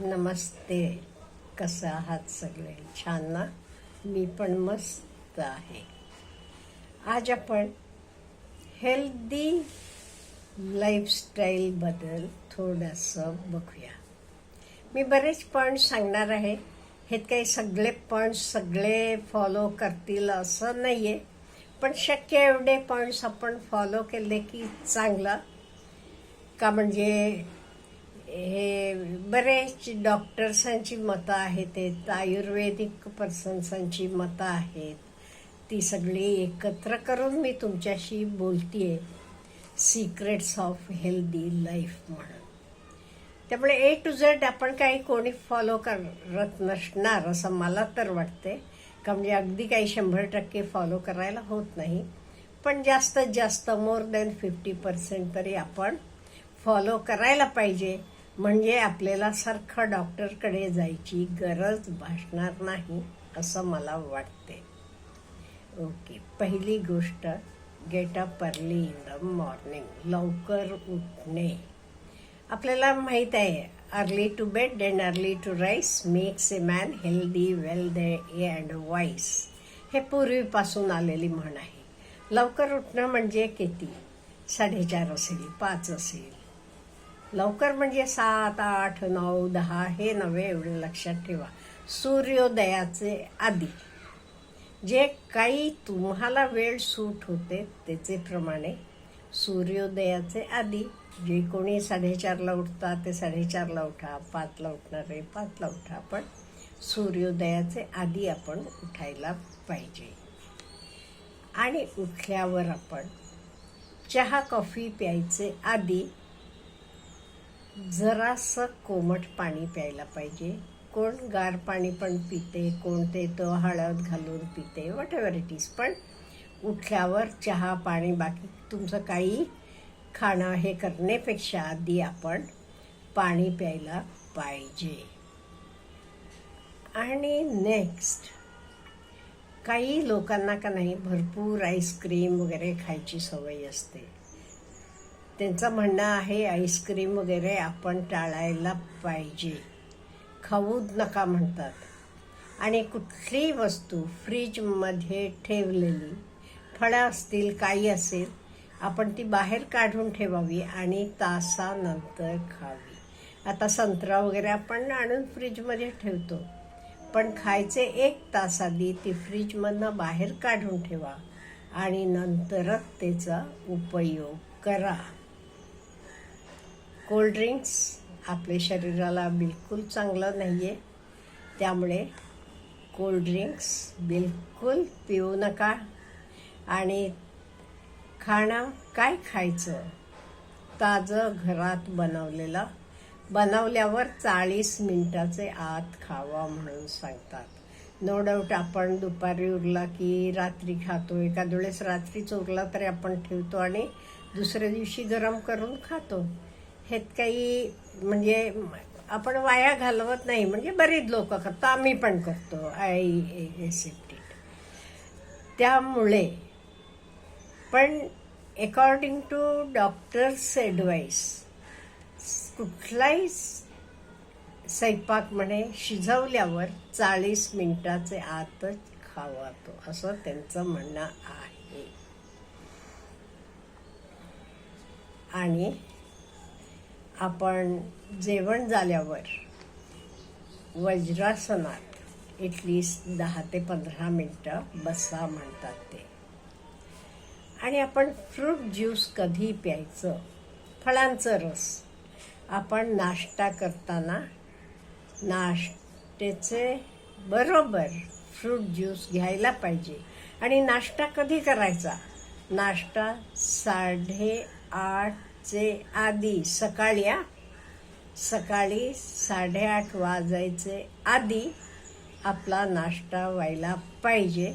नमस्ते कसं आहात सगळे? छान ना? मी पण मस्त आहे. आज आपण हेल्दी लाईफस्टाईलबद्दल थोडंसं बघूया. मी बरेच पॉईंट सांगणार आहे. हे काही सगळे पॉईंट सगळे फॉलो करतील असं नाही आहे पण शक्य एवढे पॉईंट्स आपण फॉलो केले की चांगलं. का म्हणजे हे बरेच डॉक्टर्सांची मतं आहेत आयुर्वेदिक पर्सन्सांची मतं आहेत. ती सगळी एकत्र करून मी तुमच्याशी बोलतीये. सिक्रेट्स ऑफ हेल्दी लाईफ म्हणून. त्यामुळे ए टू झेड आपण काही कोणी फॉलो करत नसणार असं मला तर वाटते का म्हणजे अगदी काही शंभर टक्के फॉलो करायला होत नाही. पण जास्तीत जास्त मोर दॅन फिफ्टी पर्सेंट तरी आपण फॉलो करायला पाहिजे. म्हणजे आपल्याला सारखं डॉक्टरकडे जायची गरज भासणार नाही असं मला वाटते ओके पहिली गोष्ट get up early in the morning लवकर उठणे. आपल्याला माहीत आहे early to bed and early to rise makes a man healthy wealthy and wise हे पूर्वीपासून आलेली म्हण आहे. लवकर उठणं म्हणजे किती? साडेचार असेल पाच असेल लवकर म्हणजे सात आठ नऊ दहा हे नव्हे एवढं लक्षात ठेवा. सूर्योदयाचे आधी. जे काही तुम्हाला वेळ सूट होते त्याचे प्रमाणे सूर्योदयाचे आधी. जे कोणी साडेचारला उठतात ते साडेचारला उठा पाचला उठणारे पाचला उठा. पण सूर्योदयाचे आधी आपण उठायला पाहिजे. आणि उठल्यावर आपण चहा कॉफी प्यायचे आधी जरासं कोमट पाणी प्यायला पाहिजे. कोण गार पाणी पण पिते कोण ते तो हळद घालून पिते वॉट एव्हर इट इज पण उठल्यावर चहा पाणी बाकी तुमचं काही खाणं हे करण्यापेक्षा आधी आपण पाणी प्यायला पाहिजे. आणि नेक्स्ट काही लोकांना का नाही भरपूर आईस्क्रीम वगैरे खायची सवय असते. त्यांचं म्हणणं आहे आईस्क्रीम वगैरे आपण टाळायला पाहिजे. खाऊच नका म्हणतात. आणि कुठलीही वस्तू फ्रीजमध्ये ठेवलेली फळं असतील काही असेल आपण ती बाहेर काढून ठेवावी आणि तासानंतर खावी. आता संत्रा वगैरे आपण आणून फ्रीजमध्ये ठेवतो. पण खायचे एक तास आधी ती फ्रीजमधनं बाहेर काढून ठेवा आणि नंतरच त्याचा उपयोग करा. कोल्ड्रिंक्स आपल्या शरीराला बिलकुल चांगलं नाही आहे त्यामुळे कोल्ड्रिंक्स बिलकुल पिऊ नका आणि खाणं काय खायचं? ताजं घरात बनवलेलं बनवल्यावर चाळीस मिनटाचे आत खावा म्हणून सांगतात. नो डाऊट आपण दुपारी उरला की रात्री खातो एखाद वेळेस रात्रीच उरला तरी आपण ठेवतो आणि दुसऱ्या दिवशी गरम करून खातो. हे काही म्हणजे आपण वाया घालवत नाही. म्हणजे बरीच लोक करतो. आम्ही पण करतो. आय एक्सेप्टेड त्यामुळे पण अकॉर्डिंग टू डॉक्टर्स ॲडवाईस कुठलाही स्वयंपाक म्हणे शिजवल्यावर चाळीस मिनिटाचे आतच खावा तो. असं त्यांचं म्हणणं आहे. आणि आपण जेवण झाल्यावर वज्रासनात एटलीस्ट दहा ते पंधरा मिनटं बसा म्हणतात ते. आणि आपण फ्रूट ज्यूस कधी प्यायचं? फळांचं रस. आपण नाश्ता करताना नाश्त्याचे बरोबर फ्रूट ज्यूस घ्यायला पाहिजे. आणि नाश्ता कधी करायचा? नाश्ता साडे चे आधी सकाळी या सकाळी साडेआठ वाजायचे आधी आपला नाश्ता व्हायला पाहिजे.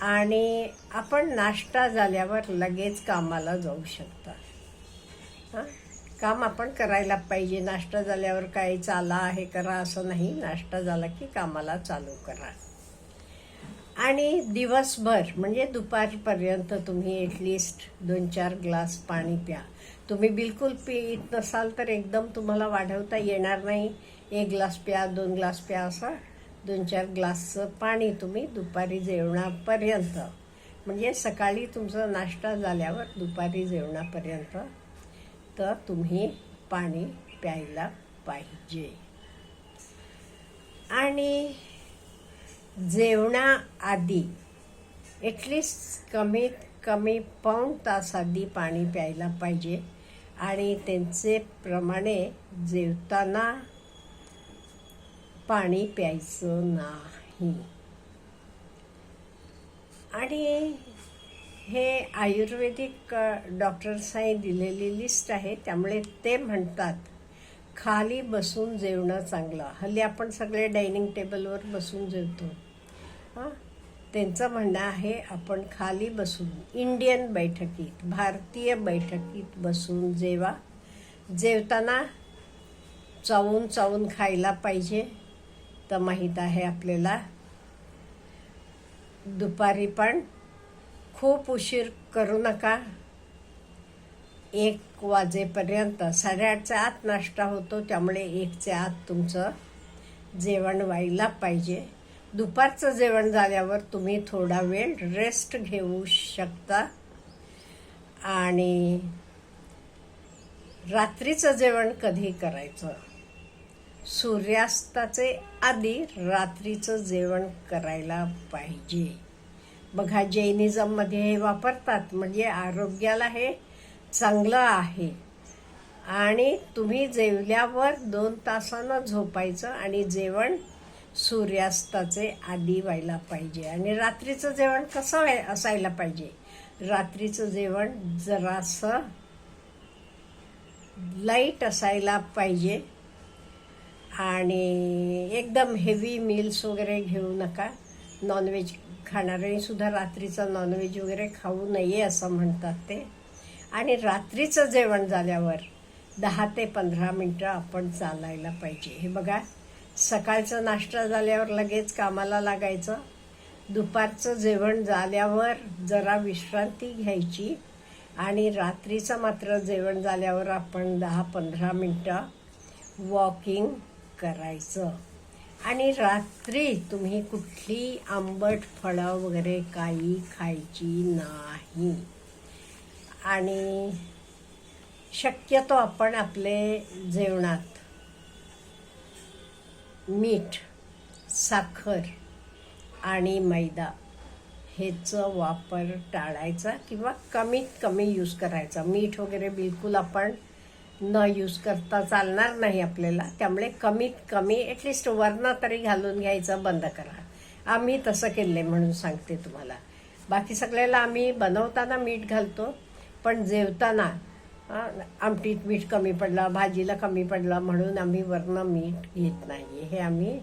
आणि आपण नाश्ता झाल्यावर लगेच कामाला जाऊ शकता. हां? काम आपण करायला पाहिजे. नाश्ता झाल्यावर काही चाला आहे करा असं नाही. नाश्ता झाला की कामाला चालू करा. आणि दिवसभर म्हणजे दुपारपर्यंत तुम्ही एटलिस्ट दोन चार ग्लास पाणी प्या. तुम्ही बिलकुल पित नसाल तर एकदम तुम्हाला वाढवता येणार नाही. एक ग्लास प्या दोन ग्लास प्या असा दोन चार ग्लासचं पाणी तुम्ही दुपारी जेवणापर्यंत. म्हणजे सकाळी तुमचा नाश्ता झाल्यावर दुपारी जेवणापर्यंत तर तुम्ही पाणी प्यायला पाहिजे. आणि जेवणाआधी ॲटलिस्ट कमीत कमी पाऊण तास आधी पाणी प्यायला पाहिजे. आणि त्यांचे प्रमाणे जेवताना पाणी प्यायचं नाही. आणि हे आयुर्वेदिक अ, दिलेली लिस्ट आहे. त्यामुळे ते म्हणतात खाली बसून जेवणं चांगलं. हल्ली आपण सगळे डायनिंग टेबलवर बसून जेवतो. हां. त्यांचं म्हणणं आहे आपण खाली बसून इंडियन बैठकीत भारतीय बैठकीत बसून जेवा जेवताना चावून चावून खायला पाहिजे. तर माहीत आहे आपल्याला दुपारी पण खूप उशीर करू नका. एक वाजेपर्यंत साडेआठच्या आत नाश्ता होतो त्यामुळे एकच्या आत तुमचं जेवण व्हायला पाहिजे. दुपारचं जेवण झाल्यावर तुम्ही थोडा वेळ रेस्ट घेऊ शकता. आणि रात्रीचं जेवण कधी करायचं? सूर्यास्ताचे आधी रात्रीचं जेवण करायला पाहिजे. बघा जैनिझममध्ये हे वापरतात म्हणजे आरोग्याला हे चांगलं आहे. आणि तुम्ही जेवल्यावर दोन तासानं झोपायचं आणि जेवण सूर्यास्ताचे आधी व्हायला पाहिजे. आणि रात्रीचं जेवण कसं व्हाय असायला पाहिजे? रात्रीचं जेवण जरासं लाइट असायला पाहिजे. आणि एकदम हेवी मील्स वगैरे घेऊ नका. नॉनव्हेज खाणाऱ्यांनीसुद्धा रात्रीचं नॉनव्हेज वगैरे खाऊ नये असं म्हणतात ते. आणि रात्रीचं जेवण झाल्यावर दहा ते पंधरा मिनटं आपण चालायला पाहिजे. हे बघा सकाळचा नाश्ता झाल्यावर लगेच कामाला लागायचं. दुपारचं जेवण झाल्यावर जरा विश्रांती घ्यायची आणि रात्रीचं मात्र जेवण झाल्यावर आपण दहा पंधरा मिनटं वॉकिंग करायचं. आणि रात्री तुम्ही कुठली आंबट फळं वगैरे काही खायची नाही. आणि शक्यतो आपण आपले जेवणात मीठ साखर आणि मैदा ह्याचं वापर टाळायचा किंवा कमीत कमी यूज करायचा. मीठ वगैरे बिलकुल आपण न यूज करता चालणार नाही आपल्याला. त्यामुळे कमीत कमी ॲटलिस्ट वरणं तरी घालून घ्यायचं बंद करा. आम्ही तसं केलं आहे म्हणून सांगते तुम्हाला. बाकी सगळ्याला आम्ही बनवताना मीठ घालतो पण जेवताना आमटीत मीठ कमी पडलं भाजीला कमी पडलं म्हणून आम्ही वरनं मीठ घेत नाही हे आम्ही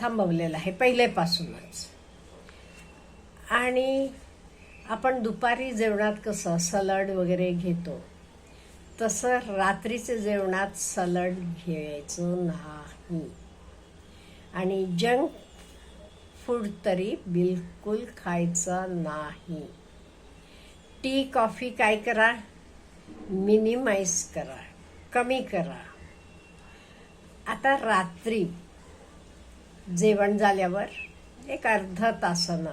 थांबवलेलं आहे पहिल्यापासूनच आणि आपण दुपारी जेवणात कसं सलड वगैरे घेतो तसं रात्रीच्या जेवणात सलड घ्यायचं नाही. आणि जंक फूड तरी बिलकुल खायचं नाही. टी कॉफी काय करा? मिनिमाइज करा. कमी करा. आता रात्री जेवण झाल्यावर एक अर्धा तासानं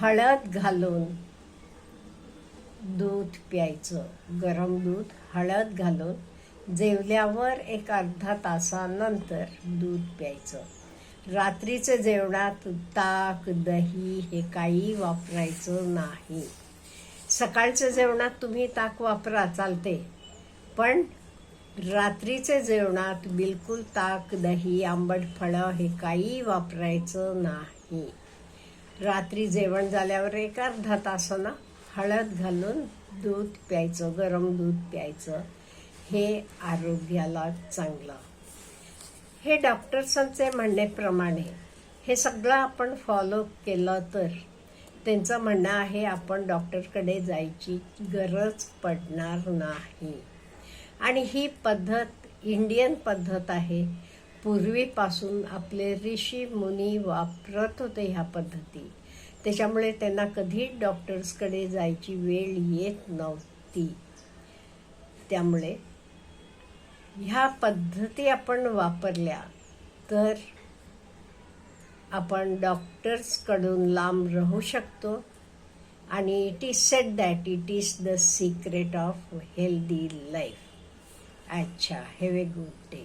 हळद घालून दूध प्यायचं. गरम दूध हळद घालून जेवल्यावर एक अर्धा तासानंतर दूध प्यायचं. रात्रीच्या जेवणात ताक दही हे काही वापरायचं नाही. सकाळच्या जेवणात तुम्ही ताक वापरा चालते पण रात्रीचे जेवणात बिलकुल ताक दही आंबट फळं हे काही वापरायचं नाही. रात्री जेवण झाल्यावर एक अर्धा तासानं हळद घालून दूध प्यायचं गरम दूध प्यायचं. हे आरोग्याला चांगलं. हे डॉक्टर्सांचे म्हणण्याप्रमाणे हे सगळं आपण फॉलो केलं तर त्यांचं म्हणणं आहे आपण डॉक्टरकडे जायची गरज पडणार नाही. आणि ही पद्धत इंडियन पद्धत आहे. पूर्वीपासून आपले ऋषी मुनी वापरत होते ह्या पद्धती. त्याच्यामुळे त्यांना कधी डॉक्टर्सकडे जायची वेळ येत नव्हती. त्यामुळे ह्या पद्धती आपण वापरल्या तर आपण डॉक्टर्सकडून लांब राहू शकतो. आणि it is said that it is the secret of healthy life अच्छा हॅव ए गुड डे